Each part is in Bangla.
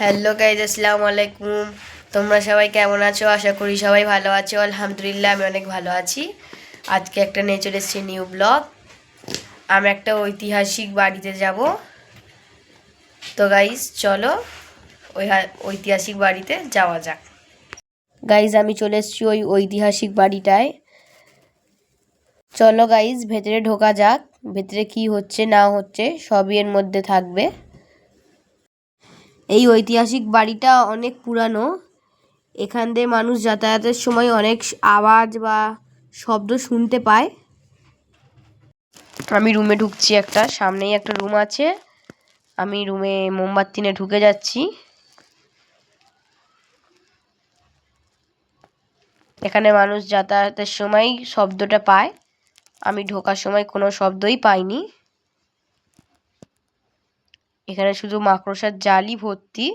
হ্যালো গাইজ আসসালামু আলাইকুম তোমরা সবাই কেমন আছো? আশা করি সবাই ভালো আছো। আলহামদুলিল্লাহ, আমি অনেক ভালো আছি। আজকে একটা নিয়ে চলে এসেছি নিউ ব্লগ আমি একটা ঐতিহাসিক বাড়িতে যাব। তো গাইজ চলো, ওই ঐতিহাসিক বাড়িতে যাওয়া যাক। গাইজ আমি চলে এসেছি ওই ঐতিহাসিক বাড়িটায়। চলো গাইজ ভেতরে ঢোকা যাক। ভেতরে কি হচ্ছে, না হচ্ছে, সবই এর মধ্যে থাকবে। এই ঐতিহাসিক বাড়িটা অনেক পুরানো। এখান দিয়ে মানুষ যাতায়াতের সময় অনেক আওয়াজ বা শব্দ শুনতে পায়। আমি রুমে ঢুকছি একটা, সামনেই একটা রুম আছে। আমি রুমে মোমবাতি নিয়ে ঢুকে যাচ্ছি। এখানে মানুষ যাতায়াতের সময় শব্দটা পায়। আমি ঢোকার সময় কোনো শব্দই পাইনি। এখানে শুধু মাকড়সার জালই ভর্তি।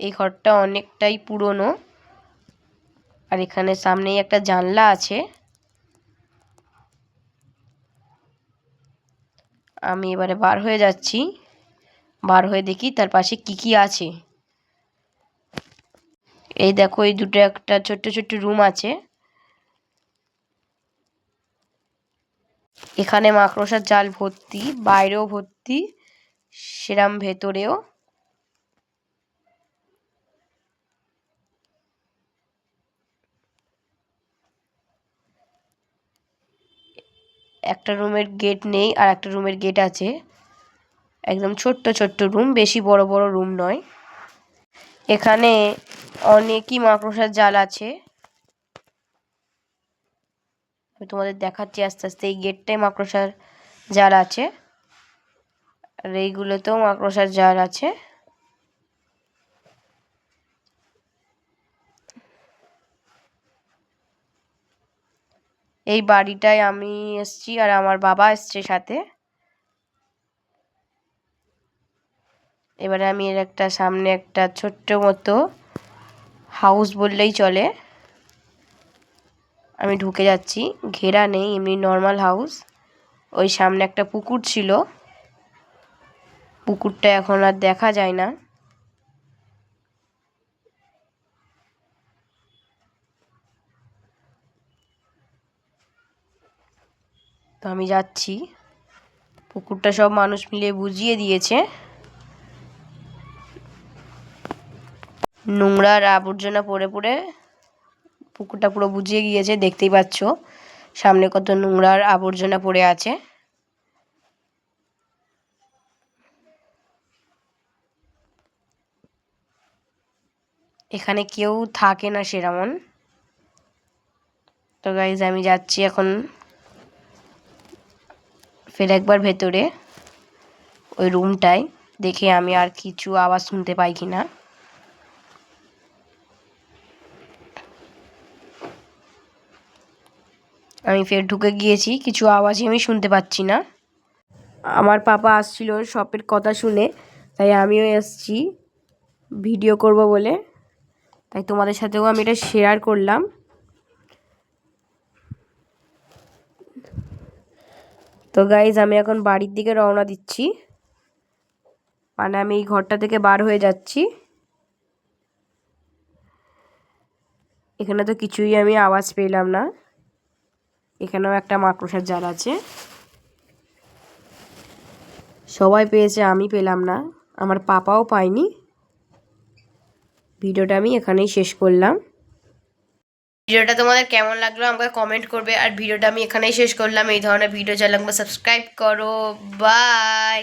এই ঘরটা অনেকটাই পুরনো। আর এখানে সামনেই একটা জানলা আছে। আমি এবারে বার হয়ে যাচ্ছি। বার হয়ে দেখি তার পাশে কি কি আছে। এই দেখো, এই দুটো একটা ছোট্ট ছোট্ট রুম আছে। এখানে মাকড়সার জাল ভর্তি, বাইরেও ভর্তি, সেরাম ভেতরেও। একটা রুমের গেট নেই আর একটা রুমের গেট আছে। একদম ছোট্ট ছোট্ট রুম, বেশি বড় বড় রুম নয়। এখানে অনেকই মাকড়সার জাল আছে। আমি তোমাদের দেখাচ্ছি আস্তে আস্তে এই গেটটাই মাকড়সার জাল আছে। আর এইগুলোতেও মাকড়সার জাল আছে। এই বাড়িটায় আমি এসছি আর আমার বাবা এসছে সাথে। এবারে আমি এর একটা সামনে একটা ছোট্ট মতো হাউস বললেই চলে। আমি ঢুকে যাচ্ছি। ঘেরা নেই, এমনি নর্মাল হাউস ওই সামনে একটা পুকুর ছিল। পুকুরটা এখন আর দেখা যায় না। তো আমি যাচ্ছি। পুকুরটা সব মানুষ মিলে বুঝিয়ে দিয়েছে। নোংরার আবর্জনা পড়ে পড়ে পুকুরটা পুরো বুঝিয়ে গিয়েছে, দেখতেই পাচ্ছ। সামনে কত নোংরার আবর্জনা পড়ে আছে। এখানে কেউ থাকে না সেরমন। তো গাইজ আমি যাচ্ছি এখন ফের একবার ভেতরে, ওই রুমটায় দেখে আমি আর কিছু আওয়াজ শুনতে পাই কি না আমি ফের ঢুকে গিয়েছি, কিছু আওয়াজই আমি শুনতে পাচ্ছি না। আমার পাপা আসছিল শপের কথা শুনে, তাই আমিও এসছি ভিডিও করব বলে। তাই তোমাদের সাথেও আমি এটা শেয়ার করলাম। তো গাইজ আমি এখন বাড়ির দিকে রওনা দিচ্ছি। মানে আমি এই ঘরটা থেকে বার হয়ে যাচ্ছি। এখানে তো কিছুই আমি আওয়াজ পেলাম না। এখানেও একটা মাকড়সার জাল আছে। সবাই পেয়েছে, আমি পেলাম না। আমার পাপাও পায়নি। ভিডিওটা আমি এখানেই শেষ করলাম। ভিডিওটা তোমাদের কেমন লাগল আমাকে কমেন্ট করবে। আর ভিডিওটা আমি এখানেই শেষ করলাম। এই ধরনের ভিডিও চাইলে আমাকে সাবস্ক্রাইব করো। বাই